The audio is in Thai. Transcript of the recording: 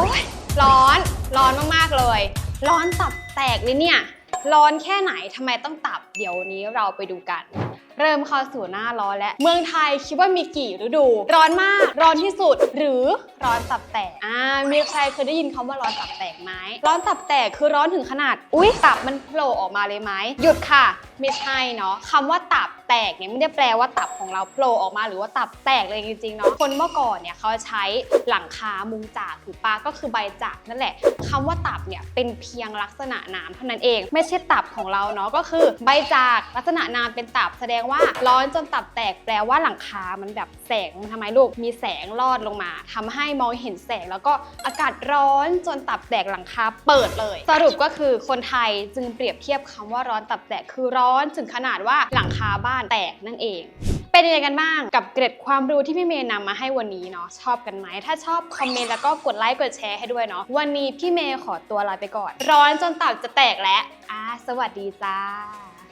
โอ๊ยร้อนร้อนมากๆเลย ร้อนตับแตกเลยเนี่ย ร้อนแค่ไหนทำไมต้องตับเดี๋ยวนี้เราไปดูกัน เริ่มเข้าสู่หน้าร้อนแล้ว เมืองไทยคิดว่ามีกี่ฤดู ร้อนมาก ร้อนที่สุด หรือร้อนตับแตก อ่า มีใครเคยได้ยินคำว่าร้อนตับแตกไหม ร้อนตับแตกคือร้อนถึงขนาด อุ๊ย ตับมันโผล่ออกมาเลยไหม หยุดค่ะ ไม่ใช่เนาะคำว่าตับ แตกเนี่ยไม่ได้แปลว่าตับของเราโผล่ออกมาหรือว่าตับแตกเลยจริงๆเนาะคนเมื่อก่อนเนี่ยเขาใช้หลังคามุงจากถูกปะก็คือใบจากนั่นแหละคำว่าตับเนี่ยเป็นเพียงลักษณะนามเท่านั้นเอง ไม่ใช่ตับของเราเนาะก็คือใบจากลักษณะนามเป็นตับ แสดงว่าร้อนจนตับแตกแปลว่าหลังคามันแบบแสงมันทำไมลูกมีแสงลอดลงมาทำให้มองเห็นแสงแล้วก็อากาศร้อนจนตับแตกหลังคาเปิดเลย สรุปก็คือคนไทยจึงเปรียบเทียบคำว่าร้อนตับแตกคือร้อนถึงขนาดว่าหลังคาบ้าานแตกนั่นเอง เป็นยังไงกันบ้างกับเกร็ดความรู้ที่พี่เมย์นำมาให้วันนี้เนาะชอบกันไหม ถ้าชอบคอมเมนต์แล้วก็กดไลค์กดแชร์ให้ด้วยเนาะวันนี้พี่เมย์ขอตัวลาไปก่อน ร้อนจนตับจะแตกแล้วอ่าสวัสดีจ้า